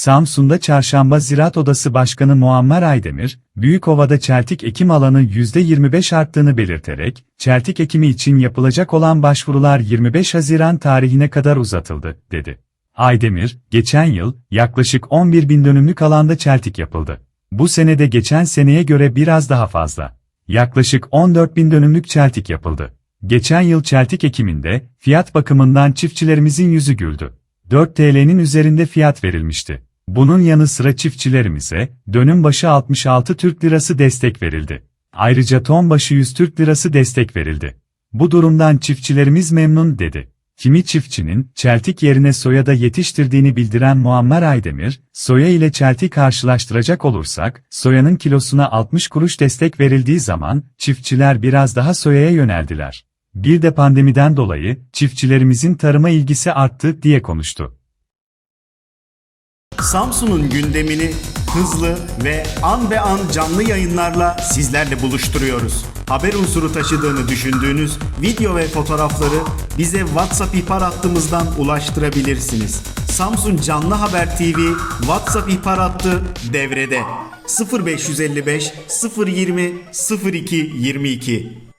Samsun'da Çarşamba Ziraat Odası Başkanı Muammer Aydemir, Büyükova'da çeltik ekim alanı %25 arttığını belirterek, çeltik ekimi için yapılacak olan başvurular 25 Haziran tarihine kadar uzatıldı, dedi. Aydemir, geçen yıl, yaklaşık 11 bin dönümlük alanda çeltik yapıldı. Bu senede geçen seneye göre biraz daha fazla. Yaklaşık 14 bin dönümlük çeltik yapıldı. Geçen yıl çeltik ekiminde, fiyat bakımından çiftçilerimizin yüzü güldü. 4 TL'nin üzerinde fiyat verilmişti. Bunun yanı sıra çiftçilerimize, dönüm başı 66 Türk Lirası destek verildi. Ayrıca ton başı 100 Türk Lirası destek verildi. Bu durumdan çiftçilerimiz memnun dedi. Kimi çiftçinin, çeltik yerine soya da yetiştirdiğini bildiren Muammer Aydemir, soya ile çeltik karşılaştıracak olursak, soyanın kilosuna 60 kuruş destek verildiği zaman, çiftçiler biraz daha soyaya yöneldiler. Bir de pandemiden dolayı, çiftçilerimizin tarıma ilgisi arttı diye konuştu. Samsun'un gündemini hızlı ve an be an canlı yayınlarla sizlerle buluşturuyoruz. Haber unsuru taşıdığını düşündüğünüz video ve fotoğrafları bize WhatsApp ihbar hattımızdan ulaştırabilirsiniz. Samsun Canlı Haber TV WhatsApp ihbar hattı devrede. 0555 020 02 22